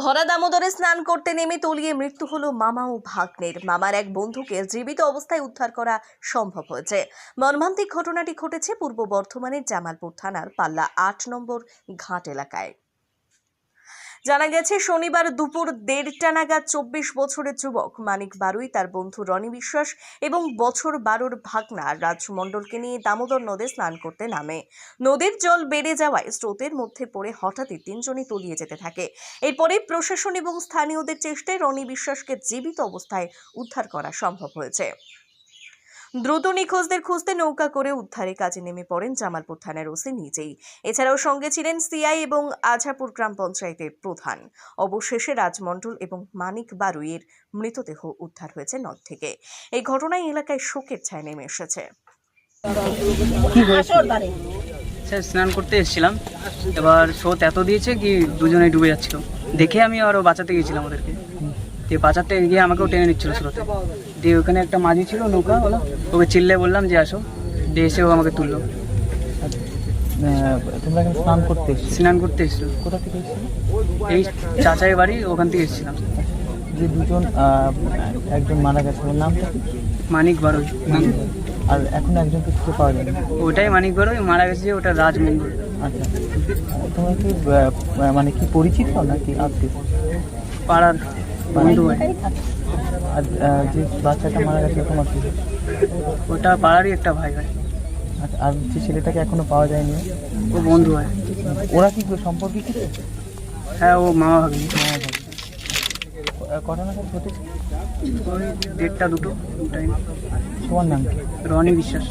ভরা দামোদরে স্নান করতে নেমে তলিয়ে মৃত্যু হলো মামা ও ভাগ্নের। মামার এক বন্ধুকে জীবিত অবস্থায় উদ্ধার করা সম্ভব হয়েছে। মর্মান্তিক ঘটনাটি ঘটেছে পূর্ব বর্ধমানের জামালপুর থানার পাল্লা আট নম্বর ঘাট এলাকায়। জানা গেছে, শনিবার দুপুর দেড়টা নাগাদ চব্বিশ বছরের যুবক মানিক বারুই, তার বন্ধু রনি বিশ্বাস এবং বছর বারোর ভাগনা রাজ মণ্ডলকে নিয়ে দামোদর নদে স্নান করতে নামে। নদীর জল বেড়ে যাওয়ায় স্রোতের মধ্যে পড়ে হঠাৎই তিনজনই তলিয়ে যেতে থাকে। এরপরে প্রশাসন এবং স্থানীয়দের চেষ্টায় রনি বিশ্বাসকে জীবিত অবস্থায় উদ্ধার করা সম্ভব হয়েছে। দ্রুত নিখোঁজদের খুঁজতে নৌকা করে উদ্ধারে কাজে নেমে পড়েন জামালপুর থানার ওসি নিজেই। এছাড়াও সঙ্গে ছিলেন সিআই এবং আঝাপুর গ্রাম পঞ্চায়েতের প্রধান। অবশেষে রাজমণ্ডল এবং মানিক বারুইয়ের মৃতদেহ উদ্ধার হয়েছে নদ থেকে। এই ঘটনায় এলাকায় শোকের ছায়া নেমে এসেছে। স্যার, স্নান করতে এসেছিলাম। এবার স্রোত এত দিয়েছে কি দুজনে ডুবে যাচ্ছিল। দেখে আমি আরও বাঁচাতে গেছিলাম ওদেরকে। দিয়ে বাঁচাতে গিয়ে আমাকেও টেনে নিচ্ছিল স্রোতে। দিয়ে ওখানে একটা মাঝি ছিল নৌকা হলো ওকে চিল্লে বললাম যে আসো। দিয়ে এসে ও আমাকে তুললো। তোমরা এখানে স্নান করতে এসেছ? স্নান করতে এসেছিল কোথা থেকে এসেছ? এই চাচাই বাড়ি ওখান থেকে এসেছিলাম। যে দুজন একজন মারা গেছে ওর নামটা কি? মানিক বারোই। আর এখন একজনকে খুঁজে পাওয়া যায়নি? ওটাই মানিক বারোই মারা গেছে যে ওটা রাজমঙ্গল। আচ্ছা। তোমরা কি মানে কি পরিচিত নাকি আত্মীয়? পাড়ার। আর যে বাচ্চাটা মারা গেছে তোমার কি ওটা পাড়ারই একটা ভাই হয়। আচ্ছা আর যে ছেলেটাকে এখনও পাওয়া যায়নি? ও বন্ধু হয়। ওরা কি সম্পর্কে হ্যাঁ ও মামা ভাবি। কটা নাগাদ ঘটেছে? ওই দেড়টা দুটো টাইম তোমার নাম রনি বিশ্বাস।